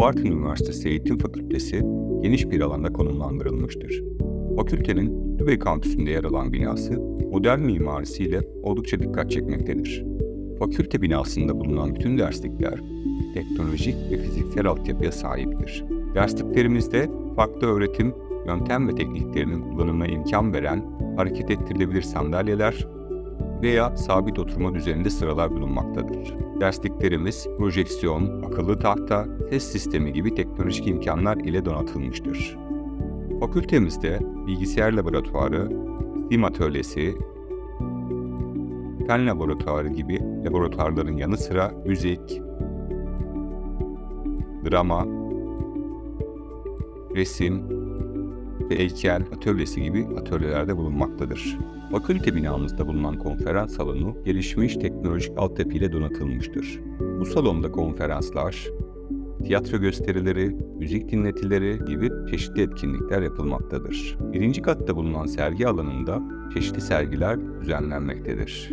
Bartın Üniversitesi Eğitim Fakültesi geniş bir alanda konumlandırılmıştır. Fakültenin Dübey kampüsünde yer alan binası modern mimarisiyle oldukça dikkat çekmektedir. Fakülte binasında bulunan bütün derslikler teknolojik ve fiziksel altyapıya sahiptir. Dersliklerimizde farklı öğretim, yöntem ve tekniklerinin kullanımına imkan veren hareket ettirilebilir sandalyeler veya sabit oturma düzeninde sıralar bulunmaktadır. Dersliklerimiz projeksiyon, akıllı tahta, ses sistemi gibi teknolojik imkanlar ile donatılmıştır. Fakültemizde bilgisayar laboratuvarı, sim atölyesi, fen laboratuvarı gibi laboratuvarların yanı sıra müzik, drama, resim ve heykel atölyesi gibi atölyelerde bulunmaktadır. Fakülte binamızda bulunan konferans salonu gelişmiş teknolojik altyapı ile donatılmıştır. Bu salonda konferanslar, tiyatro gösterileri, müzik dinletileri gibi çeşitli etkinlikler yapılmaktadır. Birinci katta bulunan sergi alanında çeşitli sergiler düzenlenmektedir.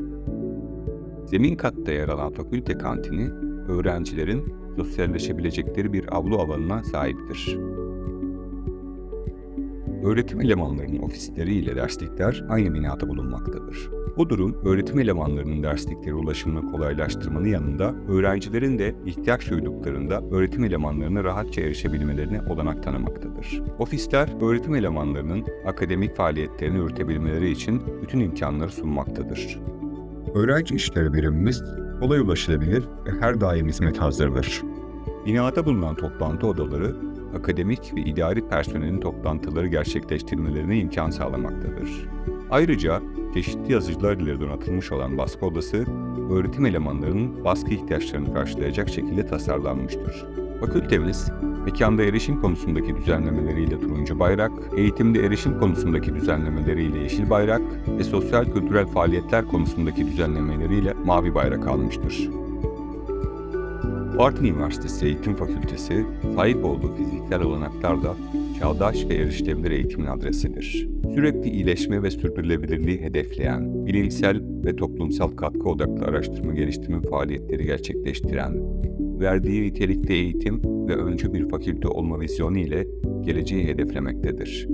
Zemin katta yer alan fakülte kantini, öğrencilerin sosyalleşebilecekleri bir avlu alanına sahiptir. Öğretim elemanlarının ofisleri ile derslikler aynı binada bulunmaktadır. Bu durum öğretim elemanlarının dersliklere ulaşımını kolaylaştırmanın yanında öğrencilerin de ihtiyaç duyduklarında öğretim elemanlarına rahatça erişebilmelerine olanak tanımaktadır. Ofisler öğretim elemanlarının akademik faaliyetlerini yürütebilmeleri için bütün imkanları sunmaktadır. Öğrenci işleri birimimiz kolay ulaşılabilir ve her daim hizmet hazırdır. Binada bulunan toplantı odaları akademik ve idari personelin toplantıları gerçekleştirmelerine imkan sağlamaktadır. Ayrıca çeşitli yazıcılar ile donatılmış olan baskı odası, öğretim elemanlarının baskı ihtiyaçlarını karşılayacak şekilde tasarlanmıştır. Fakültemiz, mekanda erişim konusundaki düzenlemeleriyle turuncu bayrak, eğitimde erişim konusundaki düzenlemeleriyle yeşil bayrak ve sosyal kültürel faaliyetler konusundaki düzenlemeleriyle mavi bayrak almıştır. Bartın Üniversitesi Eğitim Fakültesi, sahip olduğu fiziksel olanaklarla çağdaş ve erişilebilir eğitimin adresidir. Sürekli iyileşme ve sürdürülebilirliği hedefleyen, bilimsel ve toplumsal katkı odaklı araştırma geliştirme faaliyetleri gerçekleştiren, verdiği nitelikte eğitim ve öncü bir fakülte olma vizyonu ile geleceği hedeflemektedir.